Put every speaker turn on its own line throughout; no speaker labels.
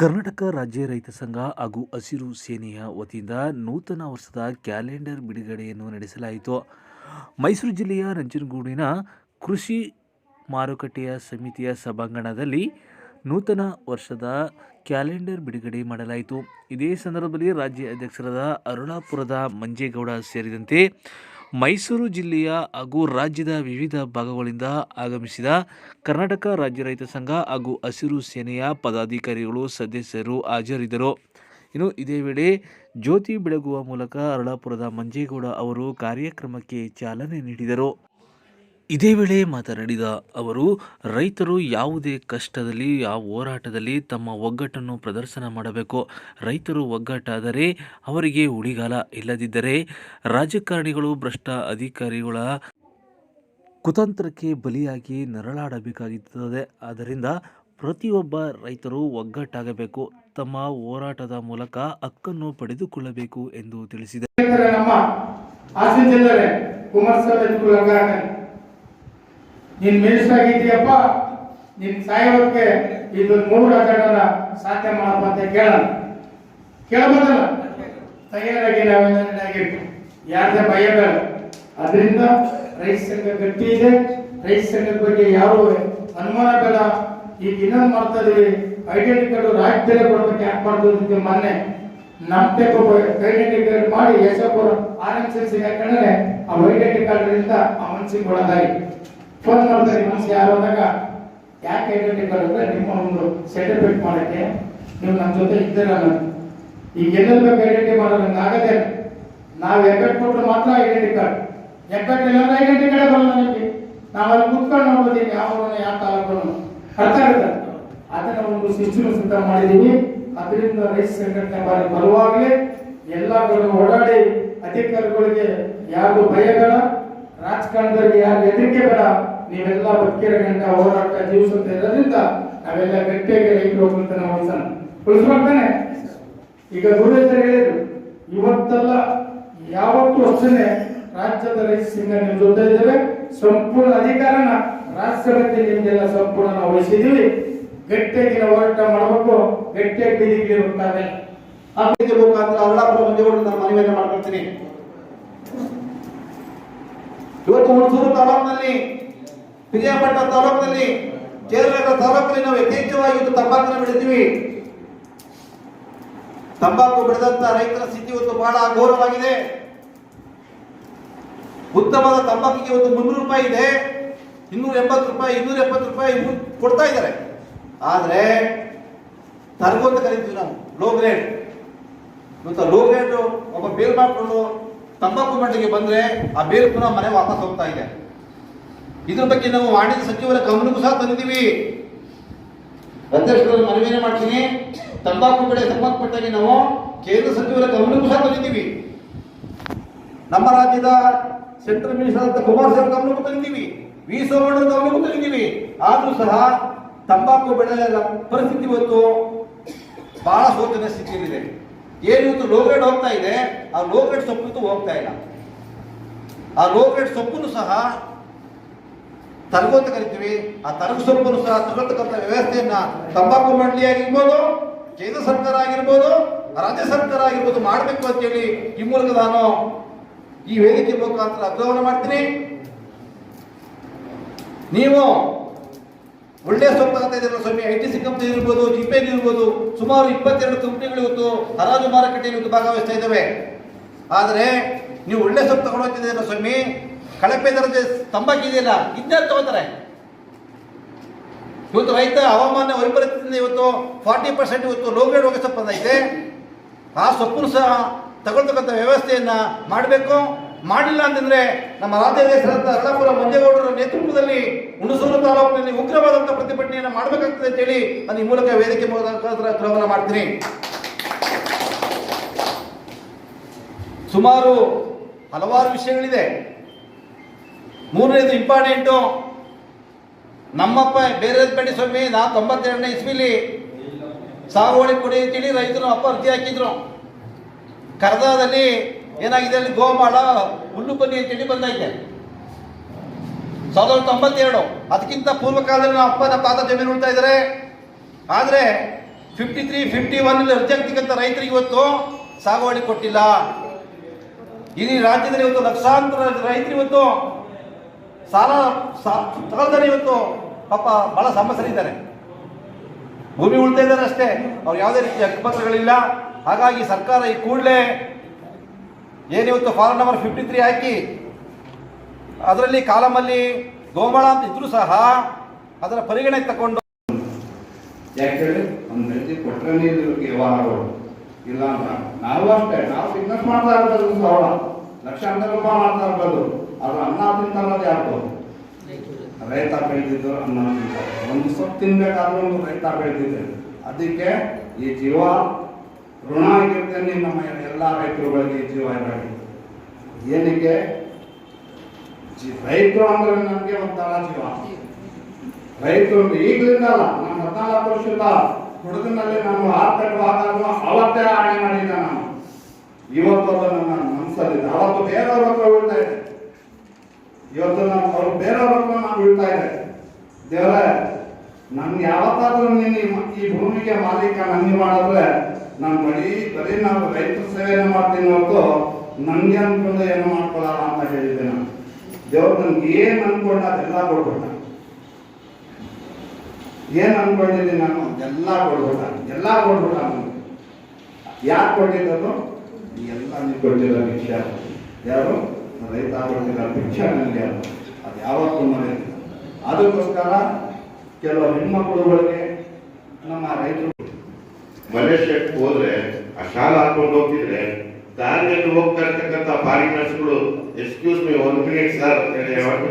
ಕರ್ನಾಟಕ ರಾಜ್ಯ ರೈತ ಸಂಘ ಹಾಗೂ ಹಸಿರು ಸೇನೆಯ ವತಿಯಿಂದ ನೂತನ ವರ್ಷದ ಕ್ಯಾಲೆಂಡರ್ ಬಿಡುಗಡೆಯನ್ನು ನಡೆಸಲಾಯಿತು. ಮೈಸೂರು ಜಿಲ್ಲೆಯ ನಂಜನಗೂಡಿನ ಕೃಷಿ ಮಾರುಕಟ್ಟೆಯ ಸಮಿತಿಯ ಸಭಾಂಗಣದಲ್ಲಿ ನೂತನ ವರ್ಷದ ಕ್ಯಾಲೆಂಡರ್ ಬಿಡುಗಡೆ ಮಾಡಲಾಯಿತು. ಇದೇ ಸಂದರ್ಭದಲ್ಲಿ ರಾಜ್ಯ ಅಧ್ಯಕ್ಷರಾದ ಅರುಳಾಪುರದ ಮಂಜೇಗೌಡ ಸೇರಿದಂತೆ ಮೈಸೂರು ಜಿಲ್ಲೆಯ ಹಾಗೂ ರಾಜ್ಯದ ವಿವಿಧ ಭಾಗಗಳಿಂದ ಆಗಮಿಸಿದ ಕರ್ನಾಟಕ ರಾಜ್ಯ ರೈತ ಸಂಘ ಹಾಗೂ ಹಸಿರು ಸೇನೆಯ ಪದಾಧಿಕಾರಿಗಳು ಸದಸ್ಯರು ಹಾಜರಿದ್ದರು. ಇನ್ನು ಇದೇ ವೇಳೆ ಜ್ಯೋತಿ ಬೆಳಗುವ ಮೂಲಕ ಅರಳಾಪುರದ ಮಂಜೇಗೌಡ ಅವರು ಕಾರ್ಯಕ್ರಮಕ್ಕೆ ಚಾಲನೆ ನೀಡಿದರು. ಇದೇ ವೇಳೆ ಮಾತನಾಡಿದ ಅವರು, ರೈತರು ಯಾವುದೇ ಕಷ್ಟದಲ್ಲಿ, ಯಾವ ಹೋರಾಟದಲ್ಲಿ ತಮ್ಮ ಒಗ್ಗಟ್ಟನ್ನು ಪ್ರದರ್ಶನ ಮಾಡಬೇಕು. ರೈತರು ಒಗ್ಗಟ್ಟಾದರೆ ಅವರಿಗೆ ಉಳಿಗಾಲ ಇಲ್ಲದಿದ್ದರೆ ರಾಜಕಾರಣಿಗಳು ಭ್ರಷ್ಟ ಅಧಿಕಾರಿಗಳ ಕುತಂತ್ರಕ್ಕೆ ಬಲಿಯಾಗಿ ನರಳಾಡಬೇಕಾಗುತ್ತದೆ. ಆದ್ದರಿಂದ ಪ್ರತಿಯೊಬ್ಬ ರೈತರು ಒಗ್ಗಟ್ಟಾಗಬೇಕು. ತಮ್ಮ ಹೋರಾಟದ ಮೂಲಕ ಹಕ್ಕನ್ನು ಪಡೆದುಕೊಳ್ಳಬೇಕು ಎಂದು ತಿಳಿಸಿದರು
ನೀನ್ ಮಿನಿಸ್ಟರ್ ಆಗಿದ್ದೀಯಪ್ಪ ನಿನ್ ಸಾಯೋದಕ್ಕೆ ಇದು ಮೂರು ಅಜೆಂಡನ ಸಾಧ್ಯ ಮಾಡಪ್ಪ ಅಂತ ಕೇಳೋಣ. ಕೇಳಬಹುದಲ್ಲ ತಯಾರಾಗಿ ನಾವೇನಾಗಿ ಯಾರದೇ ಭಯ ಬೇಡ. ಅದರಿಂದ ರೈತ ಸಂಘ ಗಟ್ಟಿ ಇದೆ. ರೈತ ಸಂಘದ ಬಗ್ಗೆ ಯಾರು ಅನುಮಾನ ಬೇಡ. ಈಗ ಇನ್ನೊಂದು ಮಾಡ್ತಾ ಇದೀವಿ ಐಡೆಂಟಿ ಕಾರ್ಡ್ ರಾಜ್ಯದಲ್ಲೇ ಕೊಡಬೇಕು ಯಾಕೆ ಮಾಡ್ತಿದ್ದೀವಿ ಮೊನ್ನೆ ನಮ್ ಟೈಪ್ ಐಡೆಂಟಿ ಕಾರ್ಡ್ ಮಾಡಿ ಯಶಪುರ ಆರ್ ಎಂ ಸಿ ಯಾಕಂದ್ರೆ ಆ ಐಡೆಂಟಿ ಕಾರ್ಡ್ ಇಂದ ಆ ಮನ್ಸಿಗೆ ಕೊಡೋದಾಗಿ ಫೋನ್ ಮಾಡ್ತಾರೆ ಮನಸ್ಸಿಗೆ ಯಾರು ಅಂದಾಗ, ಯಾಕೆ ಐಡೆಂಟಿ ಅಂದ್ರೆ ನಿಮ್ಮ ಒಂದು ಸರ್ಟಿಫಿಕೇಟ್ ಮಾಡಕ್ಕೆ ನೀವು ನಮ್ಮ ಜೊತೆ ಇದ್ದೀರ ಅನ್ನೋದು. ಈಗ ಎಲ್ಲೆಲ್ಲಿ ಬೇಕು ಐಡೆಂಟಿ ಮಾಡೋದು ಆಗದೆ ನಾವು ಎಫೆಕ್ಟ್ ಕೊಟ್ಟರು ಮಾತ್ರ ಐಡೆಂಟಿ ಕಾರ್ಡ್ ಎಫೆಕ್ಟ್ ಇಲ್ಲ ಅಂದ್ರೆ ಐಡೆಂಟಿ ಕಾರ್ಡ್ ಬರಲ್ಲ ನಿಮಗೆ. ನಾವು ಅಲ್ಲಿ ಕುತ್ಕೊಂಡು ನೋಡ್ಬೋದು ಯಾವ ಯಾವ ತಾಲೂಕನ್ನು ಅರ್ಥ ಆಗುತ್ತೆ? ಅದನ್ನ ಒಂದು ಸಿಸ್ಟಮ್ ಸಿದ್ಧ ಮಾಡಿದ್ದೀವಿ ಅದರಿಂದ ರೈಸ್ ಸಂಘಟನೆ ಬಾರಿ ಎಲ್ಲ ಕಡೆ ಓಡಾಡಿ ಅಧಿಕಾರಿಗಳಿಗೆ ಯಾರಿಗೂ ಭಯಗಳ ಯಾರು ಹೆದರಿಕೆ ಬೇಡ. ನೀವೆಲ್ಲ ಬದುಕಿರ ಹೋರಾಟ ಜೀವಿಸುತ್ತೆ ಇರೋದ್ರಿಂದ ನಾವೆಲ್ಲ ಗಟ್ಟಿಯಾಗಿ ರೈತರು ಹೋಗುವಂತ ನಾವು ಉಳಿಸೋಣ ಉಳಿಸ್ಕೊಳ್ತಾನೆ ಈಗ ಗುರುವೇಶ್ವರ ಹೇಳಿದ್ರು. ಇವತ್ತೆಲ್ಲ ಯಾವತ್ತು ಅಷ್ಟೇ ರಾಜ್ಯದ ರೈತ ಸಿಂಗ ನಿಮ್ ಜೊತೆ ಇದ್ದೇವೆ. ಸಂಪೂರ್ಣ ಅಧಿಕಾರನ ರಾಷ್ಟ್ರಪತಿ ನಿಮ್ಗೆಲ್ಲ ಸಂಪೂರ್ಣ ನಾವು ವಹಿಸಿದೀವಿ ಗಟ್ಟಿಯಾಗಿ ಹೋರಾಟ ಮಾಡಬೇಕು. ಗಟ್ಟಿಯಾಗಿ ಬೀದಿಗೆ ಇರ್ಬೇಕಾದ್ರೆ.
ಇದರ ಮುಖಾಂತರ ಅರುಳಾಪುರ ಮಂಜೇಗೌಡರು ನಾನು ಮನವಿಯನ್ನು ಮಾಡ್ಕೊಳ್ತೀನಿ. ಇವತ್ತು ಹುಣಸೂರು ತಾಲೂಕಿನಲ್ಲಿ, ಪಿರಿಯಾಪಟ್ಟಣ ತಾಲೂಕಿನಲ್ಲಿ ಕೇರಳ ತಾಲೂಕಿನಲ್ಲಿ ನಾವು ಯಥೇಚ್ಛವಾಗಿ ತಂಬಾಕನ್ನು ಬೆಳಿತೀವಿ ತಂಬಾಕು ಬೆಳೆದಂತ ರೈತರ ಸ್ಥಿತಿ ಇವತ್ತು ಬಹಳ ಅಘೋರವಾಗಿದೆ. ಉತ್ತಮವಾದ ತಂಬಾಕಿಗೆ ಇವತ್ತು ಮುನ್ನೂರು ರೂಪಾಯಿ ಇದೆ. ಇನ್ನೂರ ಎಂಬತ್ತು ರೂಪಾಯಿ, ಇನ್ನೂರ ಎಪ್ಪತ್ತು ರೂಪಾಯಿ ಕೊಡ್ತಾ ಇದ್ದಾರೆ. ಆದ್ರೆ ತರ್ಗು ಅಂತ ಕರಿತೀವಿ ನಾವು ಲೋ ಗ್ರೇಡ್ ಇವತ್ತು ಲೋ ಗ್ರೇಡ್ ಒಬ್ಬ ಬೇಲ್ ಮಾಡ್ಕೊಂಡು ತಂಬಾಕು ಮಂಡಳಿಗೆ ಬಂದ್ರೆ ಆ ಬೇರು ಪುನಃ ಮನೆ ವಾಪಸ್ ಹೋಗ್ತಾ ಇದೆ. ಇದ್ರ ಬಗ್ಗೆ ನಾವು ವಾಣಿಜ್ಯ ಸಚಿವರ ಗಮನಕ್ಕೂ ಸಹ ತಂದಿದ್ದೀವಿ. ಅಧ್ಯಕ್ಷರನ್ನು ಮನವಿನೇ ಮಾಡ್ತೀನಿ. ತಂಬಾಕು ಬೆಳೆ ಸಂಬಂಧಪಟ್ಟಾಗಿ ನಾವು ಕೇಂದ್ರ ಸಚಿವರ ಗಮನಕ್ಕೂ ಸಹ ತಂದಿದ್ದೀವಿ. ನಮ್ಮ ರಾಜ್ಯದ ಸೆಂಟ್ರಲ್ ಮಿನಿಸ್ಟರ್ ಅಂತ ಕುಮಾರಸ್ವಾಮಿ ಗಮನಕ್ಕೂ ತಂದಿದ್ದೀವಿ. ವಿ ಸೋಮಣ್ಣ ಗಮನಕ್ಕೂ ತಂದಿದ್ದೀವಿ. ಆದ್ರೂ ಸಹ ತಂಬಾಕು ಬೆಳೆಯ ಪರಿಸ್ಥಿತಿ ಇವತ್ತು ಬಹಳ ಶೋಚನೆ ಸ್ಥಿತಿಯಲ್ಲಿದೆ. ಏನು ಇವತ್ತು ಲೋ ಗ್ರೇಡ್ ಹೋಗ್ತಾ ಇದೆ, ಆ ಲೋ ಗ್ರೇಡ್ ಸೊಪ್ಪು ಹೋಗ್ತಾ ಇಲ್ಲ. ಆ ಲೋ ಗ್ರೇಡ್ ಸೊಪ್ಪನ್ನು ಸಹ ತರಗು ಅಂತ ಕರಿತೀವಿ. ಆ ತರಗು ಸೊಪ್ಪನ್ನು ಸಹ ತಗೊಳ್ತಕ್ಕಂಥ ವ್ಯವಸ್ಥೆಯನ್ನ ತಂಬಾಕು ಮಂಡಳಿ ಆಗಿರ್ಬೋದು, ಕೇಂದ್ರ ಸರ್ಕಾರ ಆಗಿರ್ಬೋದು, ರಾಜ್ಯ ಸರ್ಕಾರ ಆಗಿರ್ಬೋದು ಮಾಡಬೇಕು ಅಂತೇಳಿ ಈ ಮೂಲಕ ನಾನು ಈ ವೇದಿಕೆ ಮುಖಾಂತರ ಆಗ್ರಹವನ್ನು ಮಾಡ್ತೀನಿ. ನೀವು ಒಳ್ಳೆ ಸೊಪ್ಪು ಅಂತ ಇದೆಯಲ್ಲ ಸ್ವಾಮಿ. ಐ ಟಿ ಸಿ ಕಂಪ್ನಿ ಇರ್ಬೋದು ಜಿಪೇ ಇರ್ಬೋದು, ಸುಮಾರು ಇಪ್ಪತ್ತೆರಡು ಕಂಪ್ನಿಗಳು ಇವತ್ತು ಹರಾಜು ಮಾರುಕಟ್ಟೆಯಲ್ಲಿ ಇವತ್ತು ಭಾಗವಹಿಸ್ತಾ ಇದ್ದಾವೆ. ಆದರೆ ನೀವು ಒಳ್ಳೆ ಸೊಪ್ಪು ತಗೊಂಡು ಸ್ವಾಮಿ? ಕಳಪೆ ದರ್ಜೆ ತಂಬಾಕಿದೆಯಲ್ಲ ಇದ್ದೇ ತಗೋತಾರೆ. ಇವತ್ತು ರೈತ ಹವಾಮಾನ ವೈಪರೀತ್ಯದಿಂದ ಇವತ್ತು ಫಾರ್ಟಿ ಪರ್ಸೆಂಟ್ ಇವತ್ತು ಲೋ ಗ್ರೇಡ್ ಹೋಗಿ ಸೊಪ್ಪು ಬಂದೈತೆ ಆ ಸೊಪ್ಪನ್ನು ಸಹ ತಗೊಳ್ತಕ್ಕಂಥ ವ್ಯವಸ್ಥೆಯನ್ನು ಮಾಡಬೇಕು. ಮಾಡಿಲ್ಲ ಅಂತಂದರೆ ನಮ್ಮ ರಾಜ್ಯಾಧ್ಯಕ್ಷರಾದ ಅರುಳಾಪುರ ಮಂಜೇಗೌಡರ ನೇತೃತ್ವದಲ್ಲಿ ಹುಣಸೂರು ತಾಲೂಕಿನಲ್ಲಿ ಉಗ್ರವಾದಂತಹ ಪ್ರತಿಭಟನೆಯನ್ನು ಮಾಡಬೇಕಾಗ್ತದೆ ಅಂತೇಳಿ ನಾನು ಈ ಮೂಲಕ ವೇದಿಕೆ ಮೂಲಕ ಮಾಡ್ತೀನಿ. ಸುಮಾರು ಹಲವಾರು ವಿಷಯಗಳಿದೆ. ಮೂರನೇದು ಇಂಪಾರ್ಟೆಂಟು, ನಮ್ಮಪ್ಪ ಬೇರೆ ಬೆಳೆ ಸ್ವಾಮಿ ನಾ ತೊಂಬತ್ತೆರಡನೇ ಇಸ್ವಿಲಿ ಸಾಗುವಳಿ ಕೊಡಿ ಅಂತೇಳಿ ರೈತರು ಅಪ್ಪ ಅರ್ಜಿ ಹಾಕಿದ್ರು. ಕರ್ದಾದಲ್ಲಿ ಏನಾಗಿದೆ ಅಲ್ಲಿ ಗೋಮಾಳ, ಹುಲ್ಲು ಬನ್ನಿ ಅಂತೇಳಿ ಬಂದೈತೆ ಸಾವಿರದ ತೊಂಬತ್ತೆರಡು. ಅದಕ್ಕಿಂತ ಪೂರ್ವ ಕಾಲದಲ್ಲಿ ನಮ್ಮ ಅಪ್ಪನ ತಾತ ಜಮೀನು ಉಳ್ತಾ ಇದ್ದಾರೆ. ಆದರೆ ಫಿಫ್ಟಿ ತ್ರೀ ಫಿಫ್ಟಿ ಒನ್ ಅರ್ಜಿ ಹಾಕ್ತಕ್ಕಂಥ ರೈತರಿಗೆ ಇವತ್ತು ಸಾಗುವಳಿ ಕೊಟ್ಟಿಲ್ಲ. ಇಡೀ ರಾಜ್ಯದಲ್ಲಿ ಇವತ್ತು ಲಕ್ಷಾಂತರ ರೈತರು ಇವತ್ತು ಸಾಲ ಸಾಲದಲ್ಲಿ ಇವತ್ತು ಪಾಪ ಬಹಳ ಸಮಸ್ಯರಿದ್ದಾರೆ ಭೂಮಿ ಉಳ್ತಾ ಇದ್ದಾರೆ ಅಷ್ಟೇ. ಅವ್ರು ಯಾವುದೇ ರೀತಿಯ ಹಕ್ಕುಪತ್ರಗಳಿಲ್ಲ ಹಾಗಾಗಿ ಸರ್ಕಾರ ಈ ಕೂಡಲೇ ಏನಿವತ್ತು ಫಾರ್ಮ್ ನಂಬರ್ ಫಿಫ್ಟಿ ತ್ರೀ ಹಾಕಿ ಅದರಲ್ಲಿ ಕಾಲಮಲ್ಲಿ ಗೋಮಳ ಅಂತ ಇದ್ರೂ ಸಹ ಅದರ ಪರಿಗಣನೆ ತಗೊಂಡು
ಯಾಕೇಳಿ ಒಂದು ರೀತಿ ಕೊಟ್ಟರೆ ವ್ಯವಹಾರಗಳು ಇಲ್ಲ ಅಂತ. ನಾವು ಅಷ್ಟೇ. ನಾವು ಬಿಸ್ನೆಸ್ ಮಾಡ್ತಾ ಇರ್ಬೋದು ಲಕ್ಷಾಂತರ ರೂಪಾಯಿ ಮಾಡ್ತಾ ಇರ್ಬೋದು. ಅದು ಅನ್ನ ತಿಂತಾರದು ಯಾರು? ರೈತ ಬೆಳೆದಿದ್ದು ಅನ್ನ ತಿಂತಾರೆ. ಒಂದು ಸೊಪ್ಪು ತಿನ್ಬೇಕಾದ್ರೂ ಒಂದು ರೈತ ಬೆಳೆದಿದ್ದೆ ಅದಕ್ಕೆ ಈ ಜೀವ ಋಣ ಆಗಿರ್ತೇನೆ ನಮ್ಮ ಎಲ್ಲ ರೈತರುಗಳಿಗೆ ಜೀವ ಇರಬೇಕು ಏನಕ್ಕೆ? ರೈತರು ಅಂದ್ರೆ ನಮಗೆ ಒಂಥರ ಜೀವ. ರೈತರು ಈಗಲಿಂದ ಅಲ್ಲ ನಮ್ಮ ಹದಿನಾಲ್ಕು ವರ್ಷದ ಹುಡುಗನಲ್ಲಿ ನಾನು ಆರ್ಪೆಟ್ಟುವಾಗ ಅವತ್ತೇ ಆಣೆ ಮಾಡಿದ್ದೆ ನಾನು. ಇವತ್ತು ನನ್ನ ಮನಸ್ಸಲ್ಲಿದೆ ಅವತ್ತು ಬೇರೆಯವ್ರ ಹತ್ರ ಉಳ್ತಾ ಇದೆ ಇವತ್ತು ನಾನು ಅವ್ರು ಬೇರೆಯವ್ರ ಹತ್ರ ನಾನು ಉಳ್ತಾ ಇದೆ ದೇವರೇ, ನನ್ ಯಾವತ್ತಾದ್ರೂ ನೀನು ಈ ಭೂಮಿಗೆ ಮಾಲೀಕ ನನಗೆ ಮಾಡಿದ್ರೆ ನಾನು ಬರೀ ಬರೀ ನಾನು ರೈತರ ಸೇವೆಯನ್ನು ಮಾಡ್ತೀನಿ ಹೊರತು ನನಗೆ ಅನ್ಕೊಂಡು ಏನು ಮಾಡ್ಕೊಳ್ಳಲ್ಲ ಅಂತ ಹೇಳಿದ್ದೆ ನಾನು. ದೇವ್ರು ನನ್ಗೆ ಏನು ಅನ್ಕೊಂಡ ಅದೆಲ್ಲ ಕೊಡ್ಬಿಟ್ಟ ಏನು ಅನ್ಕೊಂಡಿದ್ದೀನಿ ನಾನು ಎಲ್ಲ ಕೊಡ್ಬೇಡ. ಎಲ್ಲ ಕೊಡ್ಬಿಟ್ಟ ನಾನು. ಯಾಕೆ ಕೊಟ್ಟಿದ್ದು ಎಲ್ಲ ನೀವು ಕೊಟ್ಟಿರೋ ಭಿಕ್ಷ. ಯಾರು? ರೈತ ಕೊಟ್ಟಿರೋ ಭಿಕ್ಷೆ ನನಗೆ ಅದು. ಯಾವತ್ತೂ ಮನೆ ಅದಕ್ಕೋಸ್ಕರ ಕೆಲವು ಹೆಣ್ಮಕ್ಳುಗಳಿಗೆ ನಮ್ಮ ರೈತರು
ಮಲೇಷ್ಯಾಕ್ಕೆ ಹೋದ್ರೆ ಆ ಶಾಲೆ ಹಾಕೊಂಡು ಹೋಗ್ತಿದ್ರೆ ದಾರಿಯಲ್ಲಿ ಹೋಗ್ತಾ ಇರ್ತಕ್ಕಂಥ ಫಾರಿನರ್ಸ್ಗಳು excuse me one minute sir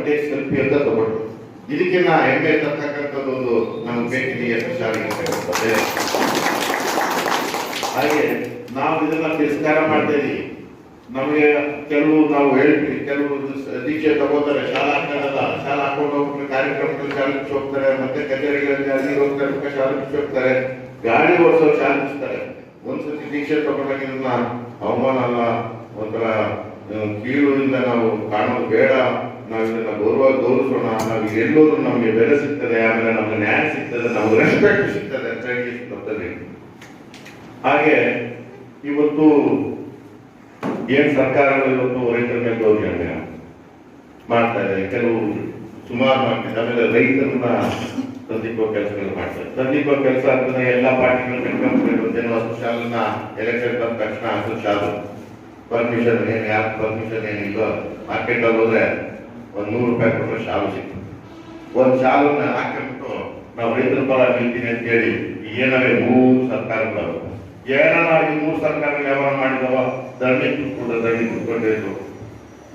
take selfie ಅಂತ ತಗೊಂಡ್ರು. ನಾ ಹೆಮ್ಮೆ ತರ್ತಕ್ಕಂಥದ್ದು ಒಂದು ಬೇಕಿದೆ ಎಷ್ಟು ಶಾಲೆಗೆ. ಹಾಗೆ ನಾವು ಇದನ್ನ ತಿರಸ್ಕಾರ ಮಾಡ್ತಾ ಇದೀವಿ. ನಮಗೆ ಕೆಲವು ನಾವು ಹೇಳ್ತೀವಿ, ಕೆಲವು ದೀಕ್ಷೆ ತಗೋತಾರೆ, ಶಾಲಾ ಹಾಕೊಳ್ಳಲ್ಲ ಶಾಲಾ ಹಾಕೊಂಡು ಹೋಗ್ಬಿಟ್ಟು ಕಾರ್ಯಕ್ರಮದಲ್ಲಿ ಶಾಲೆ ಬಿಟ್ಟು ಹೋಗ್ತಾರೆ, ಮತ್ತೆ ಕಚೇರಿಗಳಲ್ಲಿ ಅಲ್ಲಿ ಹೋಗ್ತಾರೆ ಶಾಲೆ ಹೋಗ್ತಾರೆ ಗಾಡಿ ಓಡಿಸೋ ಶಾಲೆ ಒಂದ್ಸತಿ ದೀಕ್ಷೆ ತಗೊಂಡಾಗಿನ ಅವಮಾನ ಅಲ್ಲ. ಒಂಥರ ಕೀಳುವಿಂದ ನಾವು ಕಾಣೋದು ಬೇಡ. ನಾವು ಇದನ್ನ ಗೌರವ ಗೌರವಿಸೋಣ ನಾವು ಎಲ್ಲೋದ್ರೂ ನಮಗೆ ಬೆಲೆ ಸಿಗ್ತದೆ. ಆಮೇಲೆ ನಮ್ಗೆ ನ್ಯಾಯ ಸಿಗ್ತದೆ. ನಮ್ಗೆ ರೆಸ್ಪೆಕ್ಟ್ ಸಿಗ್ತದೆ ಅಂತ ಹೇಳಿ ಬರ್ತದೆ ಹಾಗೆ ಇವತ್ತು ಏನ್ ಸರ್ಕಾರಗಳು ಇವತ್ತು ರೈತರ ಮೇಲೆ ದೌರ್ಜನ್ಯ ಮಾಡ್ತಾ ಇದೆ. ಕೆಲವು ಸುಮಾರು ಮಾಡ್ತಿದೆ ಆಮೇಲೆ ರೈತರನ್ನ ತಂದಿಕ್ಕೋ ಕೆಲಸಗಳನ್ನು ಮಾಡ್ತಾರೆ. ತಂದಿಕ್ಕೋ ಕೆಲಸ ಅಂತಂದ್ರೆ ಎಲ್ಲಾ ಪಾರ್ಟಿಗಳು ಕಟ್ಕೊಂಡ್ಬಿಟ್ಟಿರುತ್ತೆ ಅಸು ಶಾಲನ್ನ ಎಲೆಕ್ಷನ್ ಬಂದ ತಕ್ಷಣ ಹಸು ಶಾಲು ಪರ್ಮಿಷನ್ ಏನ್, ಯಾರು ಪರ್ಮಿಷನ್ ಏನಿಲ್ಲ ಮಾರ್ಕೆಟ್ ಅಲ್ಲಿ ಹೋದ್ರೆ ಒಂದ್ ನೂರು ರೂಪಾಯಿ ಕೊಟ್ಟರೆ ಶಾಲು ಸಿಕ್ತು. ಒಂದ್ ಶಾಲನ್ನ ಹಾಕಿಬಿಟ್ಟು ನಾವು ರೈತರ ಪರ ನಿಲ್ತೀನಿ ಅಂತ ಹೇಳಿ ಏನವೇ ಮೂರು ಸರ್ಕಾರಗಳು. ಏನಾರ ಈ ಮೂರು ಸರ್ಕಾರಗಳು ವ್ಯವಹಾರ ಮಾಡಿದವ? ಧರಣಿ ಕೂಡ ಧರಣಿ ಕುತ್ಕೊಂಡಿದ್ರು.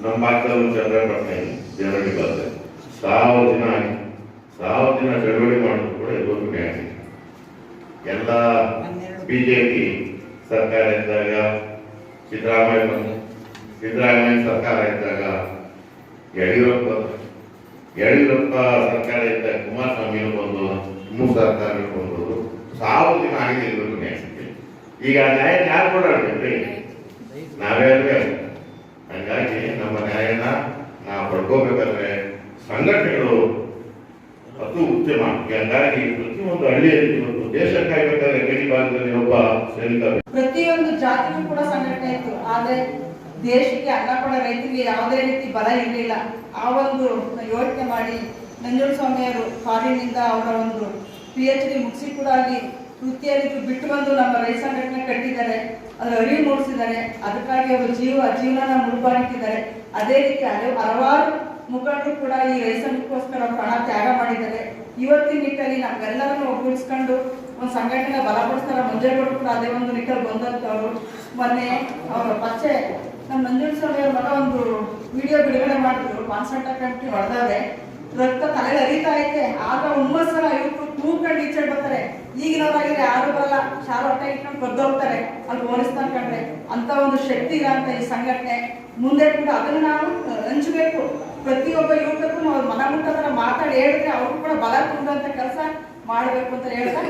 ನಮ್ಮ ಭಾಗದಲ್ಲಿ ಚಂದ್ರ ಪಟ್ಟಣ ದೇವರಿಗೆ ಬರ್ತದೆ ಸಾವಿರ ದಿನ ಆಗಿ ಸಾವಿರ ದಿನ ಚಳವಳಿ ಮಾಡಿದ್ರು ಕೂಡ ಇವತ್ತು ನ್ಯಾಯ. ಎಲ್ಲ ಬಿಜೆಪಿ ಸರ್ಕಾರ ಇದ್ದಾಗ ಸಿದ್ದರಾಮಯ್ಯ ಬಂದು ಸಿದ್ದರಾಮಯ್ಯ ಸರ್ಕಾರ ಇದ್ದಾಗ ಯಡಿಯೂರಪ್ಪ ಯಡಿಯೂರಪ್ಪ ಸರ್ಕಾರ ಇದ್ದಾಗ ಕುಮಾರಸ್ವಾಮಿ ಬಂದು ಮೂರು ಸರ್ಕಾರ ಬಂದವರು ಸಾವಿರ ದಿನ ಆಗಿದೆ ಇವತ್ತು ನ್ಯಾಯ ಸಿಕ್ಕಿಲ್ಲ. ಈಗ ಆ ನ್ಯಾಯ ಯಾರು ಕೊಡೋಣ ನಾವೇ ಅಲ್ವೇ ಹಂಗಾಗಿ ನಮ್ಮ ನ್ಯಾಯನ ನಾವು ಪಡ್ಕೋಬೇಕಂದ್ರೆ ಸಂಘಟನೆಗಳು ಅತಿ ಉತ್ತಮ. ಹಂಗಾಗಿ ಪ್ರತಿಯೊಂದು ಹಳ್ಳಿಯಲ್ಲಿ ಇವತ್ತು ದೇಶ ಗಡಿ ಭಾಗದಲ್ಲಿ ಒಬ್ಬ ಬೇಕು.
ಪ್ರತಿಯೊಂದು ಜಾತಿಗೂ ಕೂಡ ಸಂಘಟನೆ ಇತ್ತು. ಆದ್ರೆ ದೇಶಕ್ಕೆ ಅನ್ನ ಕೊಡೋ ರೈತರಿಗೆ ಯಾವುದೇ ರೀತಿ ಬಲ ಇರಲಿಲ್ಲ. ಆ ಒಂದು ಯೋಚನೆ ಮಾಡಿ ನಂಜುಂಡ ಸ್ವಾಮಿಯವರು ಕಾರಿನಿಂದ ಅವರ ಒಂದು ಪಿ ಎಚ್ ಡಿ ಮುಗಿಸಿ ಕೂಡ ಆಗಿ ವೃತ್ತಿಯಲ್ಲಿ ಬಿಟ್ಟು ಬಂದು ನಮ್ಮ ರೈತ ಸಂಘಟನೆ ಕಟ್ಟಿದ್ದಾರೆ. ಅದರ ಅರಿವು ಮೂಡಿಸಿದ್ದಾರೆ. ಅದಕ್ಕಾಗಿ ಅವರು ಜೀವ ಜೀವನ ಮುಡುಪಾಗಿಟ್ಟಿದ್ದಾರೆ. ಅದೇ ರೀತಿ ಹಲವು ಹಲವಾರು ಮುಖಂಡರು ಕೂಡ ಈ ರೈಸನ್ಗೋಸ್ಕರ ಪ್ರಾಣ ತ್ಯಾಗ ಮಾಡಿದ್ದಾರೆ. ಇವತ್ತಿನ ನಿಟ್ಟಲ್ಲಿ ನಮ್ಗೆಲ್ಲರನ್ನು ಒಗ್ಗೂಡಿಸ್ಕೊಂಡು ಒಂದು ಸಂಘಟನೆ ಬಲಪಡಿಸ್ತಾರ. ಮಂಜೇಗೌಡರು ಕೂಡ ಅದೇ ಒಂದು ನಿಟ್ಟಲ್ಲಿ ಬಂದಂಥವ್ರು. ಮೊನ್ನೆ ಅವರ ಪಚ್ಚೆ ನಮ್ಮ ಮಂಜುಳ ಸ್ವಾಮಿ ಮಗ ಒಂದು ವಿಡಿಯೋ ಬಿಡುಗಡೆ ಮಾಡಿದ್ರು. ಕಾನ್ಸರ್ಟ್ ಕಂಟ್ರಿ ಹೊಡೆದವ್ರೆ ರಕ್ತ ತಲೆ ಹರಿತಾ ಐತೆ. ಆಗ ಹುಮ್ಮಸ್ಸರ ಇವತ್ತು ಕೂಗ್ಕೊಂಡು ಈಚೆ ಬರ್ತಾರೆ. ಈಗಿನವರಾಗಿದ್ರೆ ಯಾರು ಬರಲ್ಲ. ಶಾಲೆ ಹೊಟ್ಟೆ ಇಟ್ಕೊಂಡು ಅಲ್ಲಿ ಹೋಲಿಸ್ತಾ ಕಂಡ್ರೆ. ಅಂತ ಒಂದು ಶಕ್ತಿ ಇರೋಂಥ ಈ ಸಂಘಟನೆ. ಮುಂದೆ ಕೂಡ ಅದನ್ನು ನಾವು ಹಂಚಬೇಕು. ಪ್ರತಿಯೊಬ್ಬ ಯುವಕರು ಮನ ಮುಟ್ಟೋ ಮಾತಾಡಿ ಹೇಳಿದ್ರೆ ಅವ್ರು ಕೂಡ ಬಲ ತುಂಬುವಂತ ಕೆಲಸ ಮಾಡಬೇಕು ಅಂತ ಹೇಳ್ತಾ